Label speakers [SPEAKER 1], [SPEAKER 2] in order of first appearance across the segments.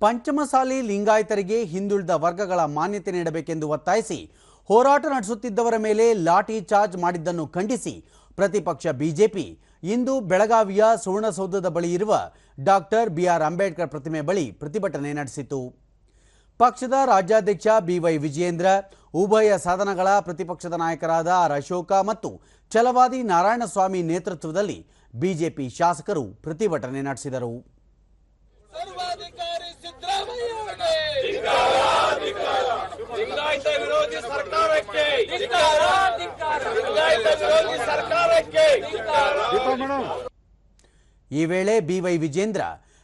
[SPEAKER 1] ಪಂಚಮಸಾಲಿ ಲಿಂಗಾಯತರಿಗೆ ಹಿಂದುಳಿದ ವರ್ಗಗಳ ಮಾನ್ಯತೆ ನೀಡಬೇಕೆಂದು ಒತ್ತಾಯಿಸಿ ಹೋರಾಟ ನಡೆಸುತ್ತಿದ್ದವರ ಮೇಲೆ ಲಾಠಿ ಚಾರ್ಜ್ ಮಾಡಿದ್ದನ್ನು ಖಂಡಿಸಿ ಪ್ರತಿಪಕ್ಷ ಬಿಜೆಪಿ ಇಂದು ಬೆಳಗಾವಿಯ ಸುವರ್ಣಸೌಧದ ಬಳಿ ಇರುವ ಡಾಕ್ಟರ್ ಬಿಆರ್ ಅಂಬೇಡ್ಕರ್ ಪ್ರತಿಮೆ ಬಳಿ ಪ್ರತಿಭಟನೆ ನಡೆಸಿತು ಪಕ್ಷದ ರಾಜ್ಯಾಧ್ಯಕ್ಷ ಬಿವೈ ವಿಜಯೇಂದ್ರ, ಉಭಯ ಸದನಗಳ ಪ್ರತಿಪಕ್ಷದ ನಾಯಕರಾದ ಆರ್ ಅಶೋಕ ಮತ್ತು ಛಲವಾದಿ ನಾರಾಯಣಸ್ವಾಮಿ ನೇತೃತ್ವದಲ್ಲಿ ಬಿಜೆಪಿ ಶಾಸಕರು ಪ್ರತಿಭಟನೆ ನಡೆಸಿದರು.
[SPEAKER 2] ವಿರೋಧಿ ಸರ್ಕಾರಕ್ಕೆ. ಲಿಂಗಾಯತ ವಿರೋಧಿ ಸರ್ಕಾರಕ್ಕೆ.
[SPEAKER 1] ಈ ವೇಳೆ ಬಿವೈ ವಿಜೇಂದ್ರ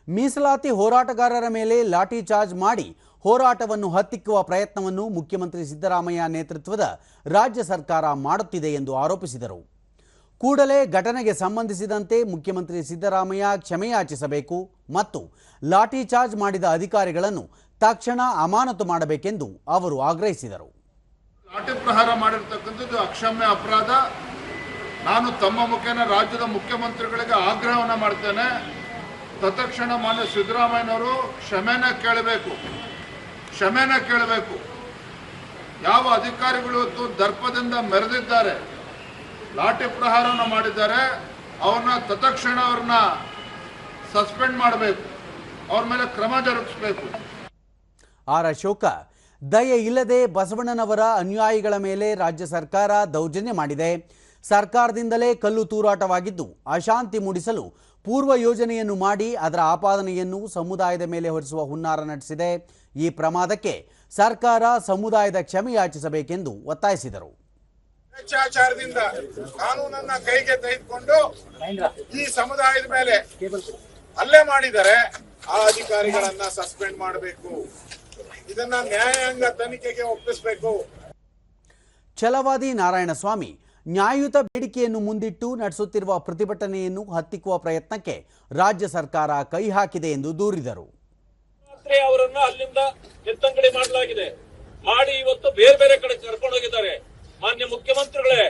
[SPEAKER 1] ಮೀಸಲಾತಿ ಹೋರಾಟಗಾರರ ಮೇಲೆ ಲಾಠಿ ಚಾರ್ಜ್ ಮಾಡಿ ಹೋರಾಟವನ್ನು ಹತ್ತಿಕ್ಕುವ ಪ್ರಯತ್ನವನ್ನು ಮುಖ್ಯಮಂತ್ರಿ ಸಿದ್ದರಾಮಯ್ಯ ನೇತೃತ್ವದ ರಾಜ್ಯ ಸರ್ಕಾರ ಮಾಡುತ್ತಿದೆ ಎಂದು ಆರೋಪಿಸಿದರು. ಕೂಡಲೇ ಘಟನೆಗೆ ಸಂಬಂಧಿಸಿದಂತೆ ಮುಖ್ಯಮಂತ್ರಿ ಸಿದ್ದರಾಮಯ್ಯ ಕ್ಷಮೆಯಾಚಿಸಬೇಕು ಮತ್ತು ಲಾಠಿ ಚಾರ್ಜ್ ಮಾಡಿದ ಅಧಿಕಾರಿಗಳನ್ನು ತಕ್ಷಣ ಅಮಾನತು ಮಾಡಬೇಕೆಂದು ಅವರು ಆಗ್ರಹಿಸಿದರು.
[SPEAKER 3] ಲಾಠಿ ಪ್ರಹಾರ ಮಾಡಿರ್ತಕ್ಕಂಥದ್ದು ಅಕ್ಷಮ್ಯ ಅಪರಾಧ. ನಾನು ತಮ್ಮ ಮುಖೇನ ರಾಜ್ಯದ ಮುಖ್ಯಮಂತ್ರಿಗಳಿಗೆ ಆಗ್ರಹವನ್ನು ಮಾಡ್ತೇನೆ. ತತ್ಕ್ಷಣ ಮಾನ್ಯ ಸಿದ್ದರಾಮಯ್ಯನವರು ಕ್ಷಮೆನ ಕೇಳಬೇಕು. ಕ್ಷಮೆನ ಕೇಳಬೇಕು. ಯಾವ ಅಧಿಕಾರಿಗಳು ಇವತ್ತು ದರ್ಪದಿಂದ ಮೆರೆದಿದ್ದಾರೆ ಲಾಠಿ ಪ್ರಹಾರವನ್ನು ಮಾಡಿದ್ದಾರೆ, ಅವ್ರನ್ನ ತತ್ಕ್ಷಣ ಅವ್ರನ್ನ ಸಸ್ಪೆಂಡ್ ಮಾಡಬೇಕು. ಅವ್ರ ಮೇಲೆ ಕ್ರಮ ಜರುಗಿಸಬೇಕು.
[SPEAKER 1] ಆರ್ ಅಶೋಕ, ದಯೆ ಇಲ್ಲದೆ ಬಸವಣ್ಣನವರ ಅನುಯಾಯಿಗಳ ಮೇಲೆ ರಾಜ್ಯ ಸರ್ಕಾರ ದೌರ್ಜನ್ಯ ಮಾಡಿದೆ. ಸರ್ಕಾರದಿಂದಲೇ ಕಲ್ಲು ತೂರಾಟವಾಗಿದ್ದು, ಅಶಾಂತಿ ಮೂಡಿಸಲು ಪೂರ್ವ ಯೋಜನೆಯನ್ನು ಮಾಡಿ ಅದರ ಆಪಾದನೆಯನ್ನು ಸಮುದಾಯದ ಮೇಲೆ ಹೊರಿಸುವ ಹುನ್ನಾರ ನಡೆಸಿದೆ. ಈ ಪ್ರಮಾದಕ್ಕೆ ಸರ್ಕಾರ ಸಮುದಾಯದ ಕ್ಷಮೆಯಾಚಿಸಬೇಕೆಂದು ಒತ್ತಾಯಿಸಿದರು.
[SPEAKER 4] ಭ್ರಷ್ಟಾಚಾರದಿಂದ ಕಾನೂನನ್ನ ಕೈಗೆ ತೆಗೆದುಕೊಂಡು ಈ ಸಮುದಾಯದ ಮೇಲೆ ಹಲ್ಲೆ ಮಾಡಿದರೆ ಆ ಅಧಿಕಾರಿಗಳನ್ನ ಸಸ್ಪೆಂಡ್ ಮಾಡಬೇಕು. ಇದನ್ನ ನ್ಯಾಯಾಂಗ ತನಿಖೆಗೆ ಒಪ್ಪಿಸಬೇಕು.
[SPEAKER 1] ಛಲವಾದಿ ನಾರಾಯಣಸ್ವಾಮಿ ನ್ಯಾಯಯುತ ಬೇಡಿಕೆಯನ್ನು ಮುಂದಿಟ್ಟು ನಡೆಸುತ್ತಿರುವ ಪ್ರತಿಭಟನೆಯನ್ನು ಹತ್ತಿಕ್ಕುವ ಪ್ರಯತ್ನಕ್ಕೆ ರಾಜ್ಯ ಸರ್ಕಾರ ಕೈ ಹಾಕಿದೆ ಎಂದು ದೂರಿದರು.
[SPEAKER 2] ಅವರನ್ನು ಅವರನ್ನ ಅಲ್ಲಿಂದ ಎತ್ತಂಗಡಿ ಮಾಡಲಾಗಿದೆ. ಮಾಡಿ ಇವತ್ತು ಬೇರೆ ಬೇರೆ ಕಡೆ ಕರ್ಕೊಂಡು ಹೋಗಿದ್ದಾರೆ ಮಾನ್ಯ ಮುಖ್ಯಮಂತ್ರಿಗಳೇ